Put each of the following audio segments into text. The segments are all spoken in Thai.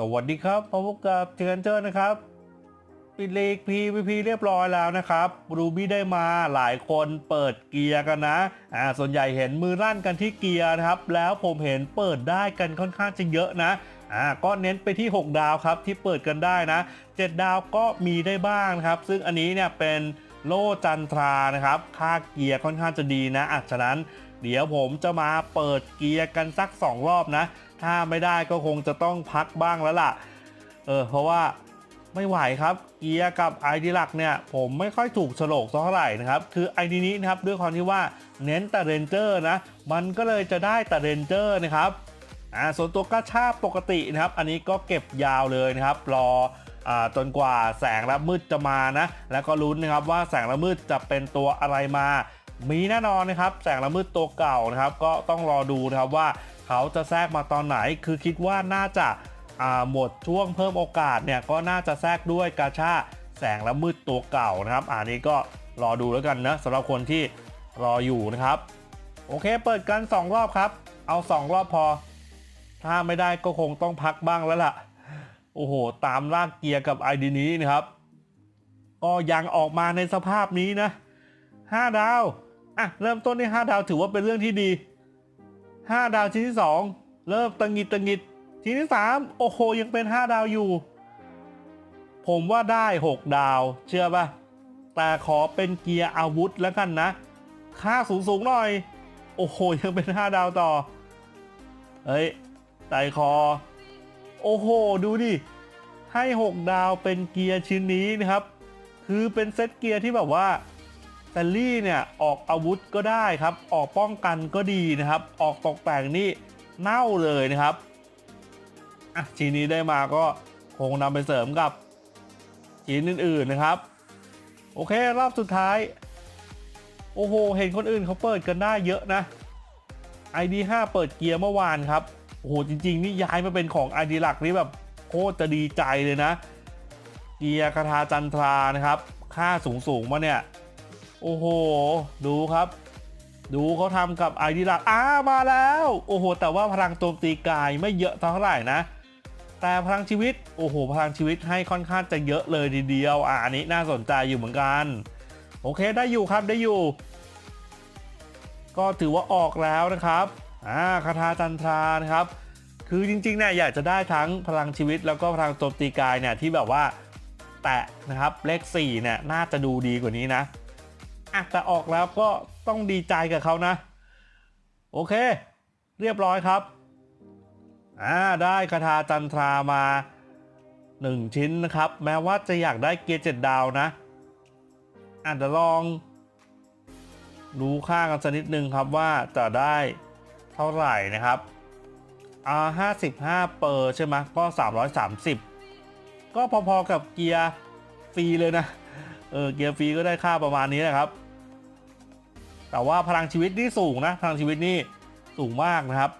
สวัสดีครับพบกับเทรนเจอร์นะครับ ปิดลีก PVP เรียบร้อยแล้วนะครับรูบี้ได้มาหลายคนเปิดเกียร์กันนะอ่าส่วนใหญ่เห็นมือลั่นกันที่เกียร์นะครับ แล้วผมเห็นเปิดได้กันค่อนข้างจะเยอะนะอ่าก็เน้นไปที่ 6 ดาวครับที่เปิดกันได้นะ 7 ดาวก็มีได้บ้างครับ ซึ่งอันนี้เนี่ยเป็นโลจันทรานะครับ ค่าเกียร์ค่อนข้างจะดีนะอะฉะนั้น เดี๋ยวผมจะมาเปิดเกียร์กันสัก 2 รอบนะ ถ้าไม่ได้ก็คงจะต้องพักบ้างแล้วล่ะ เออ เพราะว่าไม่ไหวครับ เกียร์กับไอดีหลักเนี่ย ผมไม่ค่อยถูกโฉลกเท่าไหร่นะครับ คือไอดีนี้นะครับด้วยความที่ว่าเน้นแต่เรนเจอร์นะ มันก็เลยจะได้แต่เรนเจอร์นะครับอ่าส่วนตัวกระชาปกตินะครับ อันนี้ก็เก็บยาวเลยนะครับรออ่าจนกว่าแสงและมืดจะมานะ แล้วก็ลุ้นนะครับว่าแสงและมืดจะเป็นตัวอะไรมา มีแน่นอนนะครับแสงละมืดตัวเก่านะครับ ก็ต้องรอดูนะครับว่าเขาจะแทรกมาตอนไหน คือคิดว่าน่าจะาหมดช่วงเพิ่มโอกาสเนี่ยก็น่าจะแทรกด้วยกาชาแสงละมืดตัวเก่านะครับอันนี้ก็รอดูแล้วกันนะสำหรับคนที่รออยู่นะครับ โอเคเปิดกัน 2 รอบครับ เอา 2 รอบพอ ถ้าไม่ได้ก็คงต้องพักบ้างแล้วล่ะ โอ้โห ตามลากเกียร์กับไอดีนี้นะครับ ก็ยังออกมาในสภาพนี้นะ 5 ดาว อะเริ่มต้นที่5ดาวถือว่าเป็นเรื่องที่ดี 5 ดาวชิ้นที่ 2 เริ่มตังงิดตังงิดชิ้นที่ 3 โอ้โหยังเป็น 5 ดาวอยู่ ผมว่าได้ 6 ดาว เชื่อป่ะแต่ขอเป็นเกียร์อาวุธแล้วกันนะ ค่าสูงสูงหน่อย โอ้โหยังเป็น 5 ดาวต่อ เฮ้ยใจคอ โอ้โห ดูดิ ให้ 6 ดาวเป็นเกียร์ชิ้นนี้นะครับ คือเป็นเซตเกียร์ที่แบบว่า แซลลี่เนี่ยออกอาวุธก็ได้ครับ ออกป้องกันก็ดีนะครับ ออกตกแต่งนี่เน่าเลยนะครับอะชิ้นนี้ได้มาก็คงนำไปเสริมกับชิ้นอื่นๆนะครับ โอเครอบสุดท้าย โอ้โห เห็นคนอื่นเขาเปิดกันได้เยอะนะ ID 5เปิดเกียร์เมื่อวานครับ โอ้โห จริง ๆ นี่ย้ายมาเป็นของ ID หลักนี่แบบโคตรจะดีใจเลยนะ เกียร์คาถาจันทรานะครับ ค่าสูงๆมาเนี่ย โอ้โห ดูครับ ดูเขาทำกับไอดีลักอ้ามาแล้ว โอ้โห แต่ว่าพลังโจมตีกายไม่เยอะเท่าไหร่นะ แต่พลังชีวิต โอ้โห พลังชีวิตให้ค่อนข้างจะเยอะเลยทีเดียวอ่าอันนี้น่าสนใจอยู่เหมือนกัน โอเคได้อยู่ครับได้อยู่ ก็ถือว่าออกแล้วนะครับอ่าคาถาจันทรานะครับ คือจริงๆเนี่ยอยากจะได้ทั้งพลังชีวิต แล้วก็พลังโจมตีกายเนี่ยที่แบบว่าแตะนะครับเลข4เนี่ยน่าจะดูดีกว่านี้นะ อะแต่ออกแล้วก็ต้องดีใจกับเขานะ โอเค เรียบร้อยครับอ่าได้คาถาจันทรามา 1 ชิ้นนะครับ แม้ว่าจะอยากได้เกียร์7ดาวนะอาจจะลองดูค่ากันสักนิดนึงครับว่าจะได้เท่าไหร่นะครับอ่า55 เปอร์ใช่ไหมก็ 330 ก็พอๆกับเกียร์ฟรีเลยนะ เออเกียร์ฟรีก็ได้ค่าประมาณนี้นะครับ แต่ว่าพลังชีวิตนี่สูงนะ พลังชีวิตนี่สูงมากนะครับ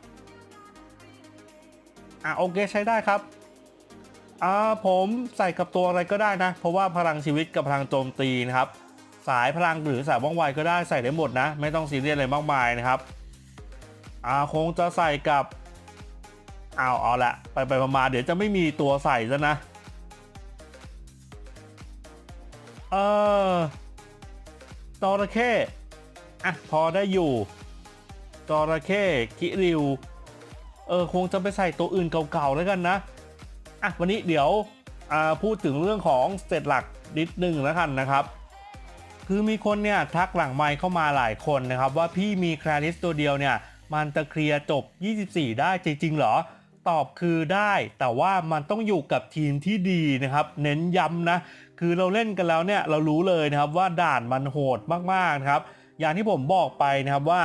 อะโอเคใช้ได้ครับ อ่าผมใส่กับตัวอะไรก็ได้นะ เพราะว่าพลังชีวิตกับพลังโจมตีนะครับ สายพลังหรือสายว่องไวก็ได้ใส่ได้หมดนะ ไม่ต้องซีเรียสอะไรมากมายนะครับ อ่าคงจะใส่กับเอาเอาละไปไปมาเดี๋ยวจะไม่มีตัวใส่ซะนะ เออจระเข้ อะพอได้อยู่จระเข้คิริว เออ คงจะไปใส่ตัวอื่นเก่าๆแล้วกันนะ อะ วันนี้เดี๋ยวอ่าพูดถึงเรื่องของสเตตหลักนิดนึงแล้วกันนะครับ คือมีคนเนี่ยทักหลังไมค์เข้ามาหลายคนนะครับ ว่าพี่มีแคลริสตัวเดียวเนี่ย มันจะเคลียร์จบ 24 ได้จริงๆเหรอ ตอบคือได้ แต่ว่ามันต้องอยู่กับทีมที่ดีนะครับ เน้นย้ำนะ คือเราเล่นกันแล้วเนี่ยเรารู้เลยนะครับว่าด่านมันโหดมากๆนะครับ อย่างที่ผมบอกไปนะครับว่า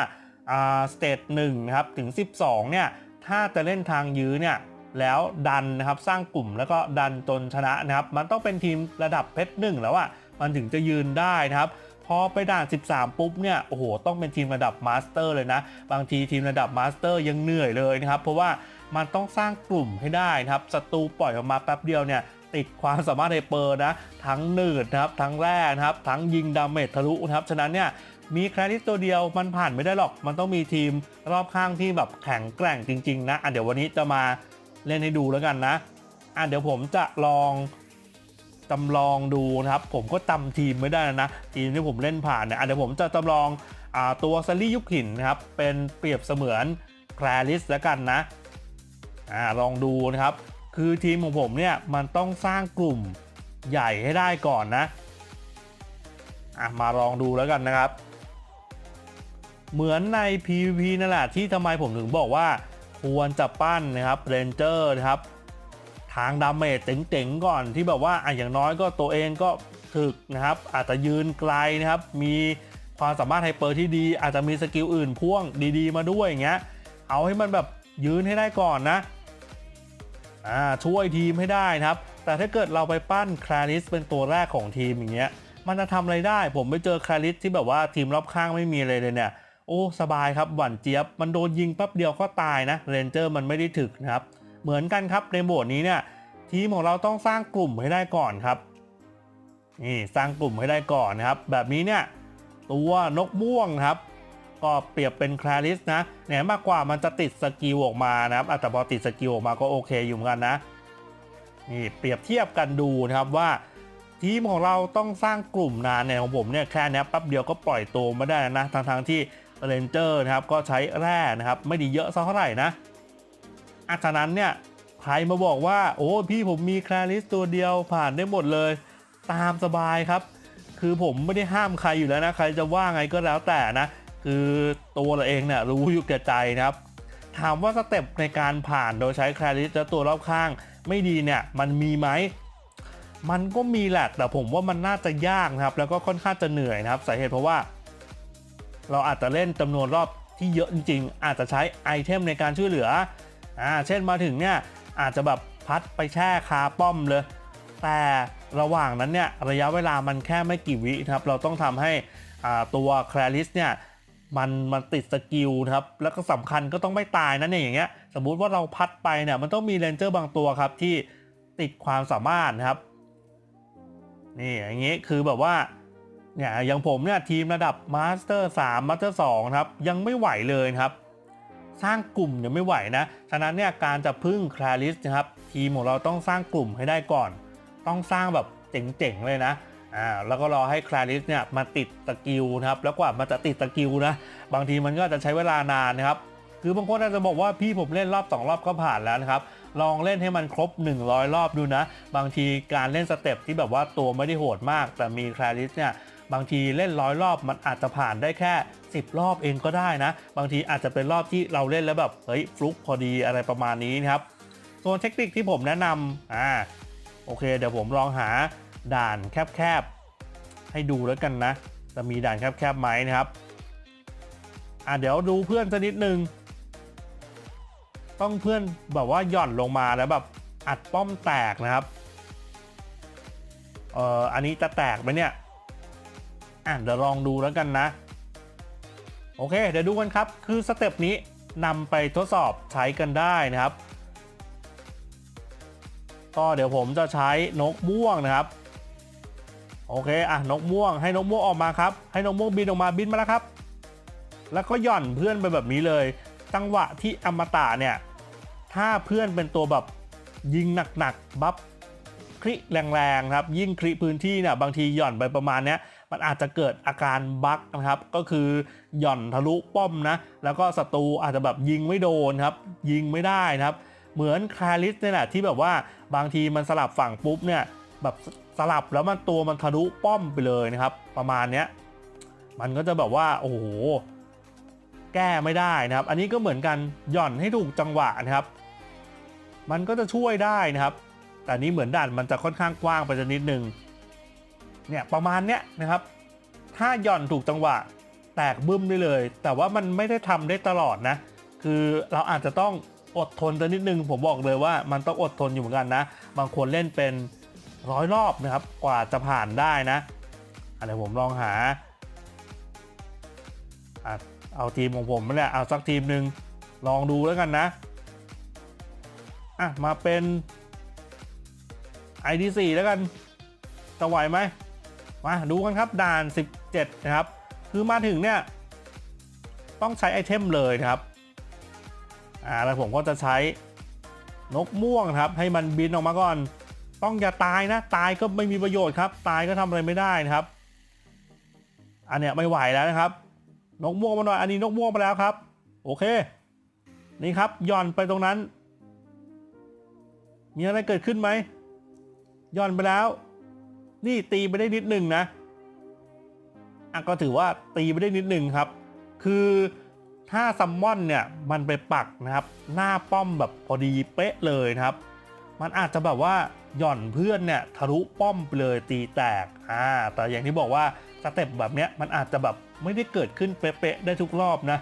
สเตจหนึ่งนะครับถึง 12เนี่ยถ้าจะเล่นทางยื้อเนี่ยแล้วดันนะครับสร้างกลุ่มแล้วก็ดันจนชนะนะครับ มันต้องเป็นทีมระดับเพชรหนึ่งแล้วอะมันถึงจะยืนได้นะครับพอไปด่าน 13 ปุ๊บเนี่ยโอ้โหต้องเป็นทีมระดับมาสเตอร์เลยนะ บางทีทีมระดับมาสเตอร์ยังเหนื่อยเลยนะครับ เพราะว่ามันต้องสร้างกลุ่มให้ได้นะครับศัตรูปล่อยออกมาแป๊บเดียวเนี่ยติดความสามารถไฮเปอร์นะ ทั้งหนืดนะครับทั้งแร่นะครับทั้งยิงดาเมจทะลุนะครับฉะนั้นเนี่ย มีแคลริสตัวเดียวมันผ่านไม่ได้หรอก มันต้องมีทีมรอบข้างที่แบบแข็งแกร่งจริง ๆ นะอะเดี๋ยววันนี้จะมาเล่นให้ดูแล้วกันนะอะเดี๋ยวผมจะลองจำลองดูนะครับ ผมก็จำทีมไม่ได้นะทีมที่ผมเล่นผ่านเนี่ยอะเดี๋ยวผมจะจำลองอ่าตัวซัลลี่ยุคหินนะครับ เป็นเปรียบเสมือนแคลริสแล้วกันนะอ่าลองดูนะครับ คือทีมของผมเนี่ยมันต้องสร้างกลุ่มใหญ่ให้ได้ก่อนนะอะมาลองดูแล้วกันนะครับ เหมือนใน PVP นั่นแหละที่ทำไมผมถึงบอกว่า ควรจะปั้นนะครับเรนเจอร์นะครับ ทางดาเมจเจ๋งๆก่อนที่แบบว่าอะอย่างน้อยก็ตัวเองก็ถึกนะครับ อาจจะยืนไกลนะครับ มีความสามารถไฮเปอร์ที่ดี อาจจะมีสกิลอื่นพ่วงดีๆ มาด้วยอย่างเงี้ยเอาให้มันแบบยืนให้ได้ก่อนนะอ่าช่วยทีมให้ได้นะครับ แต่ถ้าเกิดเราไปปั้นคลาริสเป็นตัวแรกของทีมอย่างเงี้ยมันจะทำอะไรได้ ผมไปเจอคลาริสที่แบบว่าทีมรอบข้างไม่มีอะไรเลยเนี่ย โอ้สบายครับหวันเจี๊ยบ มันโดนยิงแป๊บเดียวก็ตายนะเรนเจอร์มันไม่ได้ถึกนะครับ เหมือนกันครับในโบทนี้เนี่ยทีมของเราต้องสร้างกลุ่มให้ได้ก่อนครับนี่สร้างกลุ่มให้ได้ก่อนนะครับ แบบนี้เนี่ยตัวนกม่วงครับ ก็เปรียบเป็นคลาริสนะเนี่ยมากกว่ามันจะติดสกิลออกมานะครับอะแต่พอติดสกิลออกมาก็โอเคอยู่เหมือนกันนะนี่เปรียบเทียบกันดูนะครับว่าทีมของเราต้องสร้างกลุ่มนานเนี่ยของผมเนี่ยแค่นี้แป๊บเดียวก็ปล่อยตัวมาได้นะทางทางๆที่ เรนเจอร์นะครับก็ใช้แร่นะครับไม่ดีเยอะสักเท่าไหร่นะอาฉะนั้นเนี่ยใครมาบอกว่าโอ้พี่ผมมีคลาริสตัวเดียวผ่านได้หมดเลย ตามสบายครับ คือผมไม่ได้ห้ามใครอยู่แล้วนะ ใครจะว่าไงก็แล้วแต่นะ คือตัวเราเองเนี่ยรู้อยู่แก่ใจนะครับ ถามว่าสเต็ปในการผ่านโดยใช้คลาริสและตัวรอบข้างไม่ดีเนี่ยมันมีไหมมันก็มีแหละแต่ผมว่ามันน่าจะยากนะครับ แล้วก็ค่อนข้างจะเหนื่อยนะครับสาเหตุเพราะว่า เราอาจจะเล่นจำนวนรอบที่เยอะจริงๆ อาจจะใช้ไอเทมในการช่วยเหลืออ่าเช่นมาถึงเนี่ยอาจจะแบบพัดไปแช่คาป้อมเลย แต่ระหว่างนั้นเนี่ยระยะเวลามันแค่ไม่กี่วิครับเราต้องทำให้อ่าตัวแคลริสเนี่ยมันมันติดสกิลครับแล้วก็สำคัญก็ต้องไม่ตายนะเนี่ยอย่างเงี้ยสมมุติว่าเราพัดไปเนี่ยมันต้องมีเรนเจอร์บางตัวครับที่ติดความสามารถนะครับนี่อย่างเงี้คือแบบว่า เนี่ยอย่างผมเนี่ยทีมระดับมาสเตอร์3มาสเตอร์2นะครับยังไม่ไหวเลยครับสร้างกลุ่มยังไม่ไหวนะ ฉะนั้นเนี่ยการจะพึ่งคลาริสนะครับทีมของเราต้องสร้างกลุ่มให้ได้ก่อน ต้องสร้างแบบเจ๋งๆเลยนะอ่าแล้วก็รอให้คลาริสเนี่ยมาติดสกิลนะครับแล้วกว่ามันจะติดสกิลนะบางทีมันก็จะใช้เวลานานนะครับคือบางคนอาจจะบอกว่าพี่ผมเล่นรอบ 2 รอบก็ผ่านแล้วนะครับลองเล่นให้มันครบ 100 รอบดูนะ บางทีการเล่นสเต็ปที่แบบว่าตัวไม่ได้โหดมาก แต่มีคลาริสเนี่ย บางทีเล่นร้อยรอบมันอาจจะผ่านได้แค่ 10 รอบเองก็ได้นะ บางทีอาจจะเป็นรอบที่เราเล่นแล้วแบบเฮ้ยฟลุกพอดีอะไรประมาณนี้นะครับส่วนเทคนิคที่ผมแนะนำอ่าโอเค เดี๋ยวผมลองหาด่านแคบๆ ให้ดูแล้วกันนะ จะมีด่านแคบๆไหมนะครับอะเดี๋ยวดูเพื่อนสักนิดนึงต้องเพื่อนแบบว่าหย่อนลงมาแล้วแบบอัดป้อมแตกนะครับเอ่ออันนี้จะแตกไหมเนี่ย อะเดี๋ยวลองดูแล้วกันนะ โอเค เดี๋ยวดูกันครับ คือสเต็ปนี้นำไปทดสอบใช้กันได้นะครับ ก็เดี๋ยวผมจะใช้นกม่วงนะครับ โอเคอะนกม่วง ให้นกม่วงออกมาครับ ให้นกม่วงบินออกมาบินมาแล้วครับ แล้วก็หย่อนเพื่อนไปแบบนี้เลย จังหวะที่อมตะเนี่ย ถ้าเพื่อนเป็นตัวแบบยิงหนักๆบัฟคลิแรงๆครับ ยิ่งคลิพื้นที่เนี่ยบางทีหย่อนไปประมาณเนี้ย มันอาจจะเกิดอาการบั๊กนะครับ ก็คือหย่อนทะลุป้อมนะ แล้วก็ศัตรูอาจจะแบบยิงไม่โดนครับ ยิงไม่ได้นะครับ เหมือนคาริสเนี่ยแหละที่แบบว่าบางทีมันสลับฝั่งปุ๊บเนี่ยแบบสลับแล้วมันตัวมันทะลุป้อมไปเลยนะครับ ประมาณเนี้ยมันก็จะแบบว่าโอ้โหแก้ไม่ได้นะครับ อันนี้ก็เหมือนกันหย่อนให้ถูกจังหวะนะครับ มันก็จะช่วยได้นะครับ แต่นี้เหมือนด่านมันจะค่อนข้างกว้างไปจะนิดนึง เนี่ยประมาณเนี้ยนะครับ ถ้าหย่อนถูกจังหวะแตกบึ้มได้เลย แต่ว่ามันไม่ได้ทำได้ตลอดนะ คือเราอาจจะต้องอดทนสักนิดนึง ผมบอกเลยว่ามันต้องอดทนอยู่เหมือนกันนะ บางคนเล่นเป็นร้อยรอบนะครับ กว่าจะผ่านได้นะอะเดี๋ยวผมลองหาอเอาทีมของผมนี่แหละเอาสักทีมหนึ่งลองดูแล้วกันนะอะมาเป็น ID4 แล้วกันจะไหวไหม มาดูกันครับด่าน 17 นะครับ คือมาถึงเนี่ย ต้องใช้ไอเทมเลยนะครับอ่าแล้วผมก็จะใช้นกม่วงครับ ให้มันบินออกมาก่อน ต้องอย่าตายนะ ตายก็ไม่มีประโยชน์ครับ ตายก็ทำอะไรไม่ได้นะครับ อันเนี้ยไม่ไหวแล้วนะครับ นกม่วงมาหน่อย อันนี้นกม่วงมาแล้วครับ โอเค นี่ครับย่อนไปตรงนั้น มีอะไรเกิดขึ้นไหมย่อนไปแล้ว นี่ตีไปได้นิดหนึ่งนะอะก็ถือว่าตีไปได้นิดหนึ่งครับ คือถ้าซัมมอนเนี่ยมันไปปักนะครับ หน้าป้อมแบบพอดีเป๊ะเลยนะครับ มันอาจจะแบบว่าหย่อนเพื่อนเนี่ยทะลุป้อมไปเลยตีแตกอ่าแต่อย่างที่บอกว่าสเต็ปแบบเนี้ยมันอาจจะแบบไม่ได้เกิดขึ้นเป๊ะๆได้ทุกรอบนะ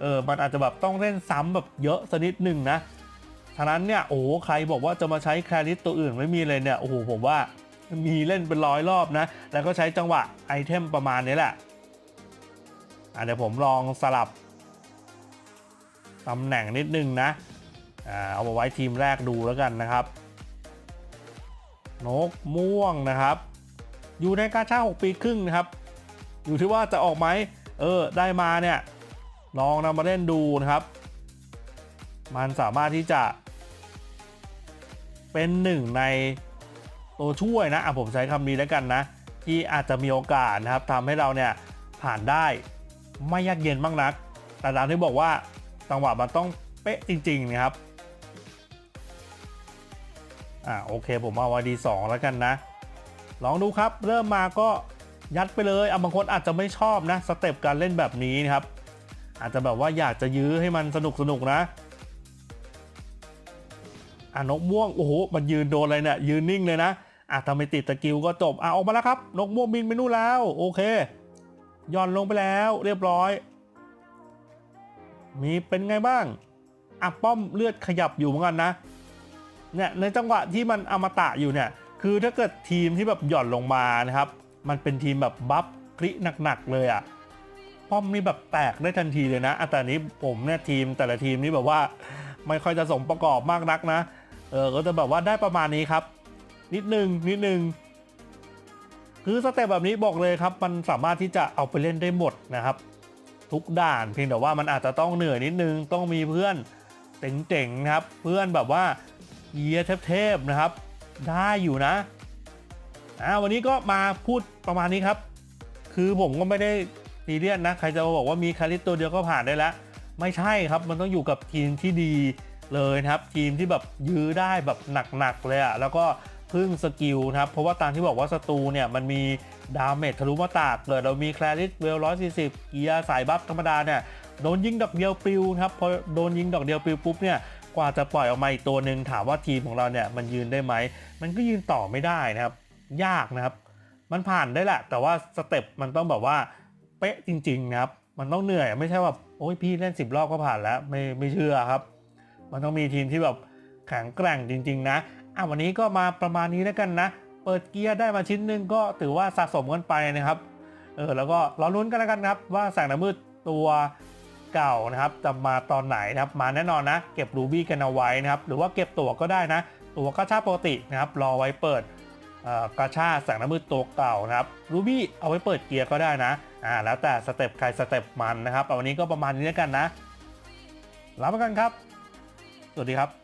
เออมันอาจจะแบบต้องเล่นซ้ำแบบเยอะสักนิดหนึ่งนะฉะนั้นเนี่ยโอ้ใครบอกว่าจะมาใช้แคริสตัวอื่นไม่มีเลยเนี่ยโอ้โหผมว่า มีเล่นเป็นร้อยรอบนะ แล้วก็ใช้จังหวะไอเทมประมาณนี้แหละอะเดี๋ยวผมลองสลับตำแหน่งนิดนึงนะอเอามาไว้ทีมแรกดูแล้วกันนะครับ นกม่วงนะครับ อยู่ในกาชา6ปีครึ่งนะครับ อยู่ที่ว่าจะออกไหมเออได้มาเนี่ยลองนำมาเล่นดูนะครับ มันสามารถที่จะเป็นหนึ่งใน ตัวช่วยนะผมใช้คำนี้แล้วกันนะ ที่อาจจะมีโอกาสนะครับทำให้เราเนี่ยผ่านได้ไม่ยากเย็นมากนัก แต่ตามที่บอกว่าจังหวะมันต้องเป๊ะจริงๆนะครับอ่าโอเคผมเอาไว้ดีสองแล้วกันนะ ลองดูครับ เริ่มมาก็ยัดไปเลยอะบางคนอาจจะไม่ชอบนะสเต็ปการเล่นแบบนี้นะครับ อาจจะแบบว่าอยากจะยื้อให้มันสนุกสนุกนะอะนกม่วงโอ้โหมันยืนโดนอะไรเนี่ยยืนนิ่งเลยนะ อะถ้าไม่ติดตะกิวก็จบอะออกมาแล้วครับ นกม่วงบินไปนู่นแล้ว โอเคย่อนลงไปแล้วเรียบร้อย มีเป็นไงบ้างอะป้อมเลือดขยับอยู่เหมือนกันนะเนี่ยในจังหวะที่มันอมตะอยู่เนี่ย คือถ้าเกิดทีมที่แบบหย่อนลงมานะครับ มันเป็นทีมแบบบัฟคลิหนักๆเลยอะป้อมนี่แบบแตกได้ทันทีเลยนะอะแต่นี้ผมเนี่ยทีมแต่ละทีมนี่แบบว่า ไม่ค่อยจะสมประกอบมากนักนะ เออก็จะแบบว่าได้ประมาณนี้ครับ นิดนึงนิดนึงคือสเต็ปแบบนี้บอกเลยครับ มันสามารถที่จะเอาไปเล่นได้หมดนะครับ ทุกด่านเพียงแต่ว่ามันอาจจะต้องเหนื่อยนิดนึง ต้องมีเพื่อนเจ๋งๆนะครับ เพื่อนแบบว่าเยียเทพๆนะครับ ได้อยู่นะอ่าวันนี้ก็มาพูดประมาณนี้ครับ คือผมก็ไม่ได้ซีเรียสนะ ใครจะมาบอกว่ามีคาริสตัวเดียวก็ผ่านได้แล้ว ไม่ใช่ครับมันต้องอยู่กับทีมที่ดีเลยนะครับ ทีมที่แบบยื้อได้แบบหนักๆเลยอะแล้วก็ พึ่งสกิลนะครับ เพราะว่าตามที่บอกว่าศัตรูเนี่ยมันมีดาเมจทะลุมาตากเกิดเรามีแคลริสเวล140เกียร์สายบัฟธรรมดาเนี่ยโดนยิงดอกเดียวปลิวครับพอโดนยิงดอกเดียวปลิวปุ๊บเนี่ยกว่าจะปล่อยออกมาอีกตัวหนึ่งถามว่าทีมของเราเนี่ยมันยืนได้ไหม มันก็ยืนต่อไม่ได้นะครับ ยากนะครับ มันผ่านได้แหละ แต่ว่าสเต็ปมันต้องแบบว่าเป๊ะจริงๆนะครับ มันต้องเหนื่อยไม่ใช่แบบโอ้ยพี่เล่น 10 รอบก็ผ่านแล้วไม่ไม่เชื่อครับ มันต้องมีทีมที่แบบแข็งแกร่งจริง ๆ นะ อะวันนี้ก็มาประมาณนี้แล้วกันนะ เปิดเกียร์ได้มาชิ้นหนึ่งก็ถือว่าสะสมกันไปนะครับเออแล้วก็รอลุ้นกันแล้วกันครับ ว่าแสงน้ำมืดตัวเก่านะครับจะมาตอนไหนนะครับ มาแน่นอนนะ เก็บรูบี้กันเอาไว้นะครับ หรือว่าเก็บตั๋วก็ได้นะ ตั๋วก็ชาปกตินะครับ รอไว้เปิดเอ่อกาชาแสงน้ำมืดตัวเก่านะครับรูบี้เอาไว้เปิดเกียร์ก็ได้นะอ่าแล้วแต่สเต็ปใครสเต็ปมันนะครับเอาวันนี้ก็ประมาณนี้แล้วกันนะลาไปกันครับ สวัสดีครับ